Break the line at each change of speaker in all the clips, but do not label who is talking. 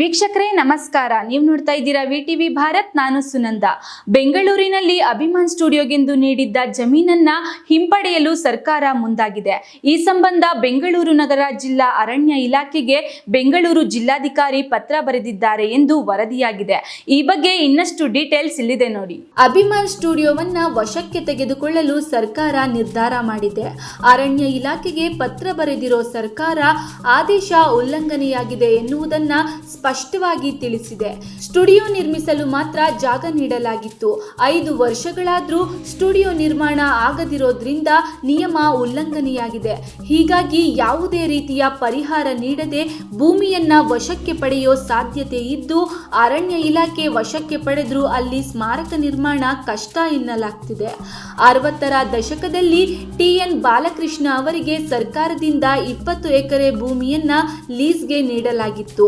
ವೀಕ್ಷಕರೇ, ನಮಸ್ಕಾರ. ನೀವು ನೋಡ್ತಾ ಇದ್ದೀರಾ ವಿ ಟಿವಿ ಭಾರತ್, ನಾನು ಸುನಂದ. ಬೆಂಗಳೂರಿನಲ್ಲಿ ಅಭಿಮಾನ್ ಸ್ಟುಡಿಯೋಗೆಂದು ನೀಡಿದ್ದ ಜಮೀನನ್ನ ಹಿಂಪಡೆಯಲು ಸರ್ಕಾರ ಮುಂದಾಗಿದೆ. ಈ ಸಂಬಂಧ ಬೆಂಗಳೂರು ನಗರ ಜಿಲ್ಲಾ ಅರಣ್ಯ ಇಲಾಖೆಗೆ ಬೆಂಗಳೂರು ಜಿಲ್ಲಾಧಿಕಾರಿ ಪತ್ರ ಬರೆದಿದ್ದಾರೆ ಎಂದು ವರದಿಯಾಗಿದೆ. ಈ ಬಗ್ಗೆ ಇನ್ನಷ್ಟು ಡೀಟೇಲ್ಸ್ ಇಲ್ಲಿದೆ ನೋಡಿ. ಅಭಿಮಾನ್ ಸ್ಟುಡಿಯೋವನ್ನ ವಶಕ್ಕೆ ತೆಗೆದುಕೊಳ್ಳಲು ಸರ್ಕಾರ ನಿರ್ಧಾರ ಮಾಡಿದೆ. ಅರಣ್ಯ ಇಲಾಖೆಗೆ ಪತ್ರ ಬರೆದಿರೋ ಸರ್ಕಾರ ಆದೇಶ ಉಲ್ಲಂಘನೆಯಾಗಿದೆ ಎನ್ನುವುದನ್ನ ಸ್ಪಷ್ಟವಾಗಿ ತಿಳಿಸಿದೆ. ಸ್ಟುಡಿಯೋ ನಿರ್ಮಿಸಲು ಮಾತ್ರ ಜಾಗ ನೀಡಲಾಗಿತ್ತು. ಐದು ವರ್ಷಗಳಾದರೂ ಸ್ಟುಡಿಯೋ ನಿರ್ಮಾಣ ಆಗದಿರೋದ್ರಿಂದ ನಿಯಮ ಉಲ್ಲಂಘನೆಯಾಗಿದೆ. ಹೀಗಾಗಿ ಯಾವುದೇ ರೀತಿಯ ಪರಿಹಾರ ನೀಡದೆ ಭೂಮಿಯನ್ನ ವಶಕ್ಕೆ ಪಡೆಯೋ ಸಾಧ್ಯತೆ ಇದ್ದು, ಅರಣ್ಯ ಇಲಾಖೆ ವಶಕ್ಕೆ ಪಡೆದರೂ ಅಲ್ಲಿ ಸ್ಮಾರಕ ನಿರ್ಮಾಣ ಕಷ್ಟ ಎನ್ನಲಾಗ್ತಿದೆ. ಅರವತ್ತರ ದಶಕದಲ್ಲಿ ಟಿ. ಎನ್. ಬಾಲಕೃಷ್ಣ ಅವರಿಗೆ ಸರ್ಕಾರದಿಂದ ಇಪ್ಪತ್ತು ಎಕರೆ ಭೂಮಿಯನ್ನ ಲೀಸ್ಗೆ ನೀಡಲಾಗಿತ್ತು.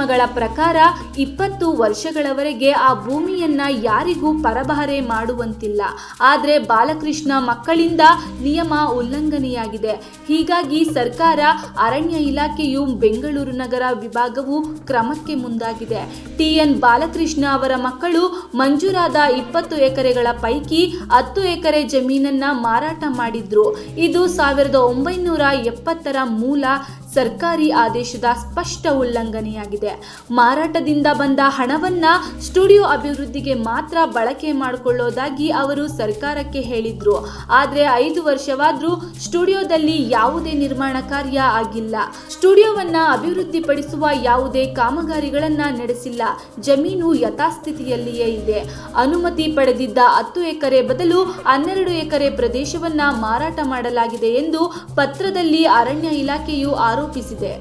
ನಿಯಮಗಳ ಪ್ರಕಾರ ಇಪ್ಪತ್ತು ವರ್ಷಗಳವರೆಗೆ ಆ ಭೂಮಿಯನ್ನ ಯಾರಿಗೂ ಪರಭಾರೆ ಮಾಡುವಂತಿಲ್ಲ. ಆದರೆ ಬಾಲಕೃಷ್ಣ ಮಕ್ಕಳಿಂದ ನಿಯಮ ಉಲ್ಲಂಘನೆಯಾಗಿದೆ. ಹೀಗಾಗಿ ಸರ್ಕಾರ ಅರಣ್ಯ ಇಲಾಖೆಯು ಬೆಂಗಳೂರು ನಗರ ವಿಭಾಗವು ಕ್ರಮಕ್ಕೆ ಮುಂದಾಗಿದೆ. ಟಿ ಎನ್ ಬಾಲಕೃಷ್ಣ ಅವರ ಮಕ್ಕಳು ಮಂಜೂರಾದ ಇಪ್ಪತ್ತು ಎಕರೆಗಳ ಪೈಕಿ ಹತ್ತು ಎಕರೆ ಜಮೀನನ್ನ ಮಾರಾಟ ಮಾಡಿದ್ರು. ಇದು ಸಾವಿರದ ಒಂಬೈನೂರ ಎಪ್ಪತ್ತರ ಮೂಲ ಸರ್ಕಾರಿ ಆದೇಶದ ಸ್ಪಷ್ಟ ಉಲ್ಲಂಘನೆಯಾಗಿದೆ. ಮಾರಾಟದಿಂದ ಬಂದ ಹಣವನ್ನ ಸ್ಟುಡಿಯೋ ಅಭಿವೃದ್ಧಿಗೆ ಮಾತ್ರ ಬಳಕೆ ಮಾಡಿಕೊಳ್ಳೋದಾಗಿ ಅವರು ಸರ್ಕಾರಕ್ಕೆ ಹೇಳಿದ್ರು. ಆದರೆ ಐದು ವರ್ಷವಾದ್ರೂ ಸ್ಟುಡಿಯೋದಲ್ಲಿ ಯಾವುದೇ ನಿರ್ಮಾಣ ಕಾರ್ಯ ಆಗಿಲ್ಲ. ಸ್ಟುಡಿಯೋವನ್ನ ಅಭಿವೃದ್ಧಿಪಡಿಸುವ ಯಾವುದೇ ಕಾಮಗಾರಿಗಳನ್ನ ನಡೆಸಿಲ್ಲ. ಜಮೀನು ಯಥಾಸ್ಥಿತಿಯಲ್ಲಿಯೇ ಇದೆ. ಅನುಮತಿ ಪಡೆದಿದ್ದ ಹತ್ತು ಎಕರೆ ಬದಲು ಹನ್ನೆರಡು ಎಕರೆ ಪ್ರದೇಶವನ್ನ ಮಾರಾಟ ಮಾಡಲಾಗಿದೆ ಎಂದು ಪತ್ರದಲ್ಲಿ ಅರಣ್ಯ ಇಲಾಖೆಯು o Pisider.